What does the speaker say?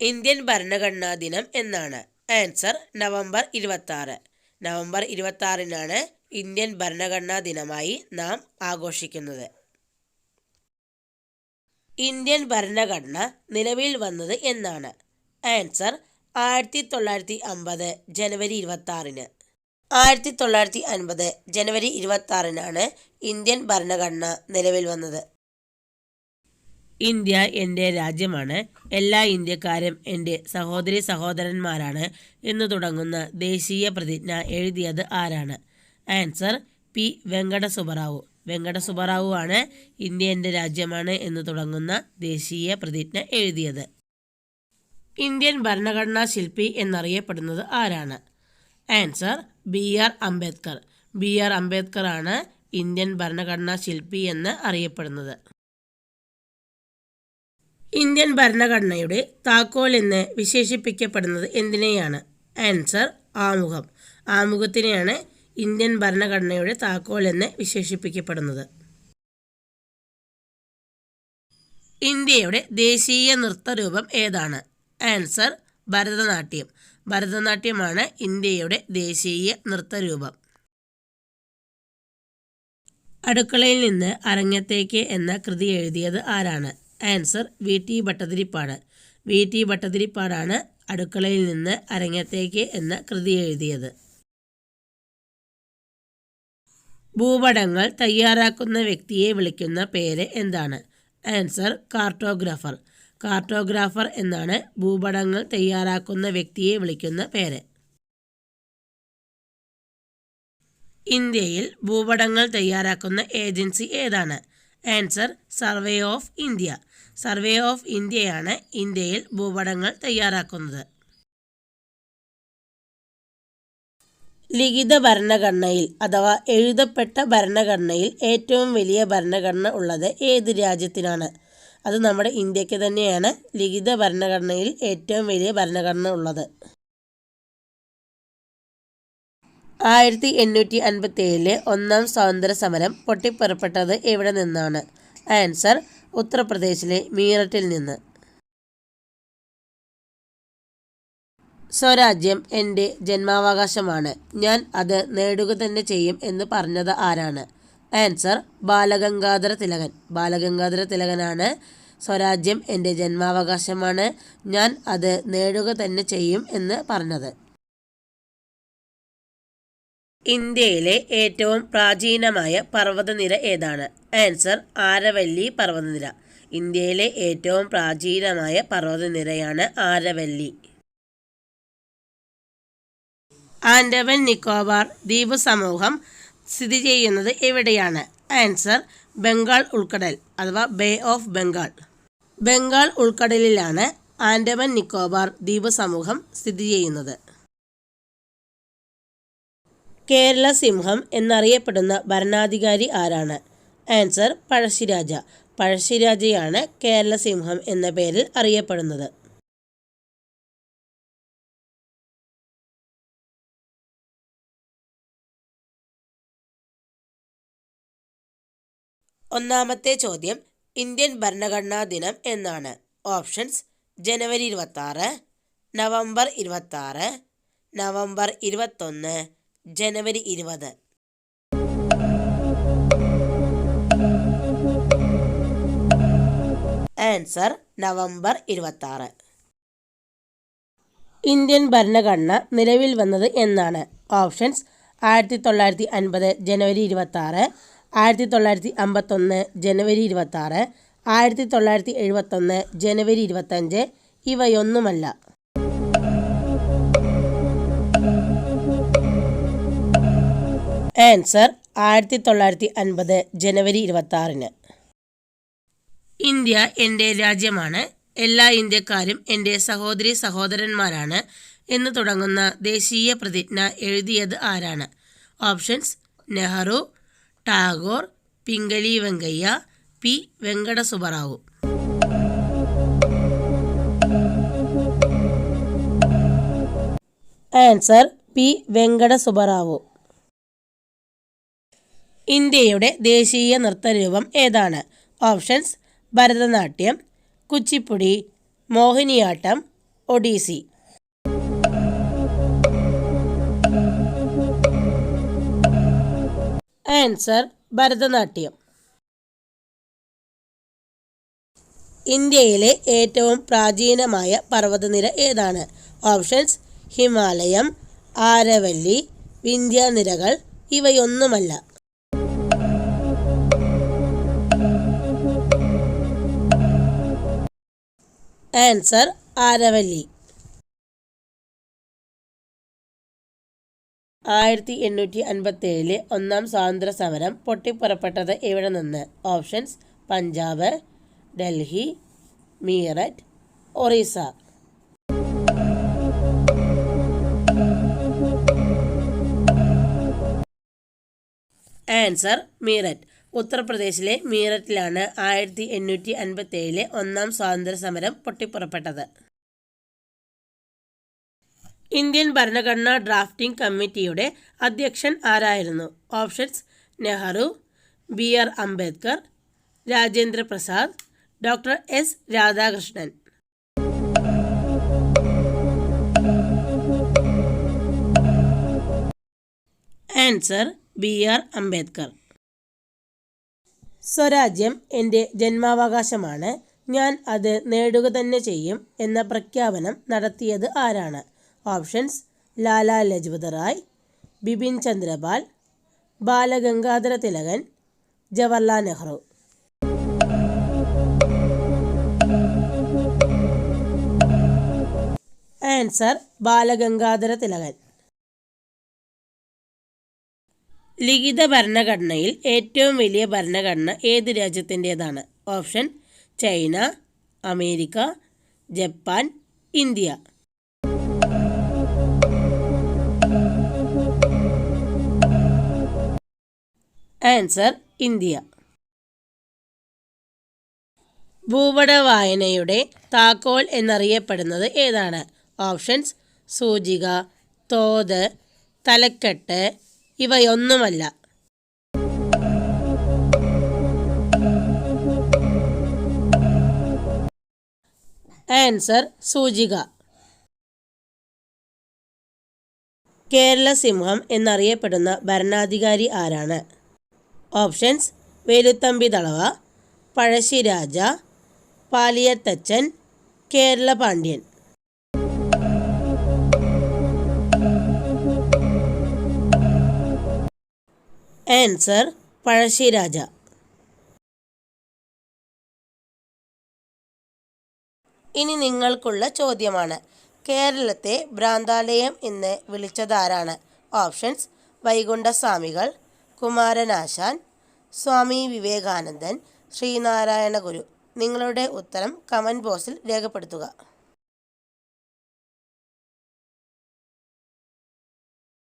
Indian ഭരണഘടനാ ദിനം എന്നാണ്. ആൻസർ നവംബർ ഇരുപത്തി നവംബർ ഇരുപത്തി ആറിനാണ് ഇന്ത്യൻ ഭരണഘടനാ ദിനമായി നാം ആഘോഷിക്കുന്നത്. ഇന്ത്യൻ ഭരണഘടന നിലവിൽ വന്നത് എന്നാണ്. ആൻസർ ആയിരത്തി തൊള്ളായിരത്തി അമ്പത് ജനുവരി ഇരുപത്തി ആറിന് ആയിരത്തി തൊള്ളായിരത്തി അൻപത് ജനുവരി ഇരുപത്തി ആറിനാണ് ഇന്ത്യൻ ഭരണഘടന നിലവിൽ വന്നത്. ഇന്ത്യ എന്റെ രാജ്യമാണ്. എല്ലാ ഇന്ത്യക്കാരും എന്റെ സഹോദരി സഹോദരന്മാരാണ് എന്ന് തുടങ്ങുന്ന ദേശീയ പ്രതിജ്ഞ എഴുതിയത് ആരാണ്? ആൻസർ പി വെങ്കട സുബറാവു വെങ്കട സുബറാവു ആണ് ഇന്ത്യ എന്റെ രാജ്യമാണ് എന്ന് തുടങ്ങുന്ന ദേശീയ പ്രതിജ്ഞ എഴുതിയത്. ഇന്ത്യൻ ഭരണഘടനാ ശില്പി എന്നറിയപ്പെടുന്നത് ആരാണ്? Answer B R Ambedkar. B R Ambedkar ആണ് ഇന്ത്യൻ ഭരണഘടനാ ശില്പി എന്ന് അറിയപ്പെടുന്നത്. ഇന്ത്യൻ ഭരണഘടനയുടെ താക്കോൽ എന്ന് വിശേഷിപ്പിക്കപ്പെടുന്നത് എന്തിനെയാണ്? ആൻസർ ആമുഖം. ആമുഖത്തിനെയാണ് ഇന്ത്യൻ ഭരണഘടനയുടെ താക്കോൽ എന്ന് വിശേഷിപ്പിക്കപ്പെടുന്നത്. ഇന്ത്യയുടെ ദേശീയ നൃത്തരൂപം ഏതാണ്? ആൻസർ ഭരതനാട്യം. ഭരതനാട്യമാണ് ഇന്ത്യയുടെ ദേശീയ നൃത്തരൂപം. അടുക്കളയിൽ നിന്ന് അരങ്ങത്തേക്ക് എന്ന കൃതി എഴുതിയത് ആരാണ്? Answer V T Bhattathiripad. V T ഭട്ടതിരിപ്പാടാണ് അടുക്കളയിൽ നിന്ന് അരങ്ങത്തേക്ക് എന്ന കൃതി എഴുതിയത്. ഭൂപടങ്ങൾ തയ്യാറാക്കുന്ന വ്യക്തിയെ വിളിക്കുന്ന പേര് എന്താണ്? Answer cartographer. കാർട്ടോഗ്രാഫർ എന്നാണ് ഭൂപടങ്ങൾ തയ്യാറാക്കുന്ന വ്യക്തിയെ വിളിക്കുന്ന പേര്. ഇന്ത്യയിൽ ഭൂപടങ്ങൾ തയ്യാറാക്കുന്ന ഏജൻസി ഏതാണ്? Answer survey of India. Survey of ഇന്ത്യയാണ് ഇന്ത്യയിൽ ഭൂപടങ്ങൾ തയ്യാറാക്കുന്നത്. ലിഖിത ഭരണഘടനയിൽ അഥവാ എഴുതപ്പെട്ട ഭരണഘടനയിൽ ഏറ്റവും വലിയ ഭരണഘടന ഉള്ളത് ഏത് രാജ്യത്തിനാണ്? അത് നമ്മുടെ ഇന്ത്യയ്ക്ക് തന്നെയാണ് ലിഖിത ഭരണഘടനയിൽ ഏറ്റവും വലിയ ഭരണഘടന ഉള്ളത്. ആയിരത്തി എണ്ണൂറ്റി അൻപത്തി ഏഴിലെ ഒന്നാം സ്വാതന്ത്ര്യ സമരം പൊട്ടിപ്പുറപ്പെട്ടത് എവിടെ നിന്നാണ്? ആൻസർ ഉത്തർപ്രദേശിലെ മീററ്റിൽ നിന്ന്. സ്വരാജ്യം എന്റെ ജന്മാവകാശമാണ്. ഞാൻ അത് നേടുക തന്നെ ചെയ്യും എന്ന് പറഞ്ഞത് ആരാണ്? ആൻസർ ബാലഗംഗാധര തിലകൻ. ബാലഗംഗാധര തിലകനാണ്. സ്വരാജ്യം എന്റെ ജന്മാവകാശമാണ്. ഞാൻ അത് നേടുക തന്നെ ചെയ്യും എന്ന് പറഞ്ഞത്. ഇന്ത്യയിലെ ഏറ്റവും പ്രാചീനമായ പർവതനിര ഏതാണ്? ആൻസർ ആരവല്ലി പർവതനിര. ഇന്ത്യയിലെ ഏറ്റവും പ്രാചീനമായ പർവതനിരയാണ് ആരവല്ലി. ആൻഡവൻ നിക്കോബാർ ദ്വീപ് സമൂഹം സ്ഥിതി ചെയ്യുന്നത് എവിടെയാണ്? ആൻസർ ബംഗാൾ ഉൾക്കടൽ അഥവാ ബേ ഓഫ് ബംഗാൾ. ബംഗാൾ ഉൾക്കടലിലാണ് ആൻഡവൻ നിക്കോബാർ ദ്വീപ് സമൂഹം സ്ഥിതി ചെയ്യുന്നത്. കേരള സിംഹം എന്നറിയപ്പെടുന്ന ഭരണാധികാരി ആരാണ്? ആൻസർ പഴശ്ശിരാജ. പഴശ്ശിരാജയാണ് കേരള സിംഹം എന്ന പേരിൽ അറിയപ്പെടുന്നത്. ഒന്നാമത്തെ ചോദ്യം ഇന്ത്യൻ ഭരണഘടനാ ദിനം എന്നാണ്. ഓപ്ഷൻസ് ജനുവരി ഇരുപത്തി നവംബർ ഇരുപത്തി നവംബർ ഇരുപത്തൊന്ന് ജനുവരി ഇരുപത്. ആൻസർ നവംബർ ഇരുപത്തി ആറ് ഇന്ത്യൻ ഭരണഘടന നിലവിൽ വന്നത് എന്നാണ്. ഓപ്ഷൻസ് ആയിരത്തി തൊള്ളായിരത്തി അൻപത് ജനുവരി ഇരുപത്തി ആറ് ആയിരത്തി തൊള്ളായിരത്തി അമ്പത്തൊന്ന് ജനുവരി ഇരുപത്തി ആറ് ആയിരത്തി തൊള്ളായിരത്തി എഴുപത്തൊന്ന് ജനുവരി ഇരുപത്തഞ്ച് ഇവയൊന്നുമല്ല. ആൻസർ ആയിരത്തി തൊള്ളായിരത്തി അൻപത് ജനുവരി ഇരുപത്തി ആറിന് ഇന്ത്യ എന്റെ രാജ്യമാണ്. എല്ലാ ഇന്ത്യക്കാരും എന്റെ സഹോദരി സഹോദരന്മാരാണ് എന്ന് തുടങ്ങുന്ന ദേശീയ പ്രതിജ്ഞ എഴുതിയത് ആരാണ്? Options Nehru Tagore Pingali Venkayya P Venkata Subbarao answer P Venkata Subbarao ഇന്ത്യയുടെ ദേശീയ നൃത്തരൂപം ഏതാണ്? ഓപ്ഷൻസ് ഭരതനാട്യം കുച്ചിപ്പുടി മോഹിനിയാട്ടം ഒഡീസി. ആൻസർ ഭരതനാട്യം. ഇന്ത്യയിലെ ഏറ്റവും പ്രാചീനമായ പർവതനിര ഏതാണ്? ഓപ്ഷൻസ് ഹിമാലയം ആരവല്ലി വിന്ധ്യാനിരകൾ ഇവയൊന്നുമല്ല. ആൻസർ ആരവല്ലി. ആയിരത്തി എണ്ണൂറ്റി അൻപത്തി ഏഴിലെ ഒന്നാം സ്വാതന്ത്ര്യ സമരം പൊട്ടിപ്പുറപ്പെട്ടത് എവിടെ നിന്ന്? ഓപ്ഷൻസ് പഞ്ചാബ് ഡൽഹി മീററ്റ് ഒറീസ. ആൻസർ മീററ്റ്. ഉത്തർപ്രദേശിലെ മീററ്റിലാണ് ആയിരത്തി എണ്ണൂറ്റി അൻപത്തി ഏഴിലെ ഒന്നാം സ്വാതന്ത്ര്യ സമരം പൊട്ടിപ്പുറപ്പെട്ടത്. ഇന്ത്യൻ ഭരണഘടനാ ഡ്രാഫ്റ്റിംഗ് കമ്മിറ്റിയുടെ അധ്യക്ഷൻ ആരായിരുന്നു? Options Nehru B R Ambedkar Rajendra Prasad doctor S Radhakrishnan. Answer B R Ambedkar. സ്വരാജ്യം എന്റെ ജന്മാവകാശമാണ്. ഞാൻ അത് നേടുക തന്നെ ചെയ്യും എന്ന പ്രഖ്യാപനം നടത്തിയത് ആരാണ്? ഓപ്ഷൻസ് ലാലാ ലജ്പത് റായ് ബിപിൻ ചന്ദ്രപാൽ ബാലഗംഗാധര തിലകൻ ജവഹർലാൽ നെഹ്റു. ആൻസർ ബാലഗംഗാധര തിലകൻ. ലിഖിത ഭരണഘടനയിൽ ഏറ്റവും വലിയ ഭരണഘടന ഏത് രാജ്യത്തിന്റേതാണ്? Option China America Japan India. Answer India. ഭൂപട വായനയുടെ താക്കോൽ എന്നറിയപ്പെടുന്നത് ഏതാണ്? ഓപ്ഷൻസ് സൂചിക തോത് തലക്കെട്ട് ഇവയൊന്നുമല്ല. ആൻസർ സൂചിക. കേരള സിംഹം എന്നറിയപ്പെടുന്ന ഭരണാധികാരി ആരാണ്? ഓപ്ഷൻസ് വേലുത്തമ്പി തളവ പഴശ്ശിരാജ പാലിയത്തച്ചൻ കേരള പാണ്ഡ്യൻ. ആൻസർ പഴശ്ശിരാജ ഇനി നിങ്ങൾക്കുള്ള ചോദ്യമാണ്. കേരളത്തെ ഭ്രാന്താലയം എന്ന് വിളിച്ചതാരാണ്? ഓപ്ഷൻസ് വൈകുണ്ഠസ്വാമികൾ കുമാരനാശാൻ സ്വാമി വിവേകാനന്ദൻ ശ്രീനാരായണ ഗുരു നിങ്ങളുടെ ഉത്തരം കമന്റ് ബോക്സിൽ രേഖപ്പെടുത്തുക.